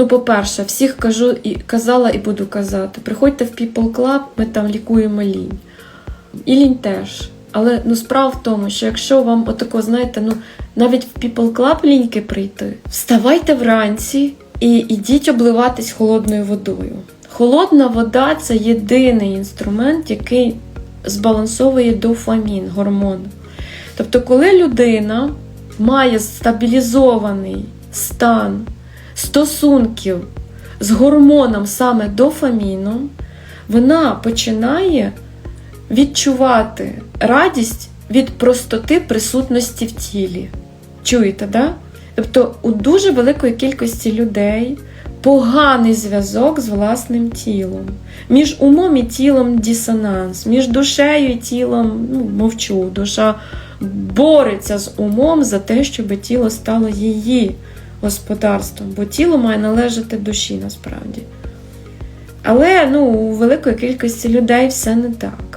Ну, по-перше, всіх кажу і казала і буду казати. Приходьте в People Club, ми там лікуємо лінь. І лінь теж. Але ну, справа в тому, що якщо вам отако, знаєте, ну навіть в People Club ліньки прийти, вставайте вранці і ідіть обливатись холодною водою. Холодна вода це єдиний інструмент, який збалансовує дофамін, гормон. Тобто, коли людина має стабілізований стан стосунків з гормоном саме дофаміном, вона починає відчувати радість від простоти присутності в тілі. Чуєте, да? Тобто у дуже великої кількості людей поганий зв'язок з власним тілом. Між умом і тілом дисонанс, між душею і тілом ну, мовчу. Душа бореться з умом за те, щоб тіло стало її господарством, бо тіло має належати душі насправді. Але ну, у великої кількості людей все не так.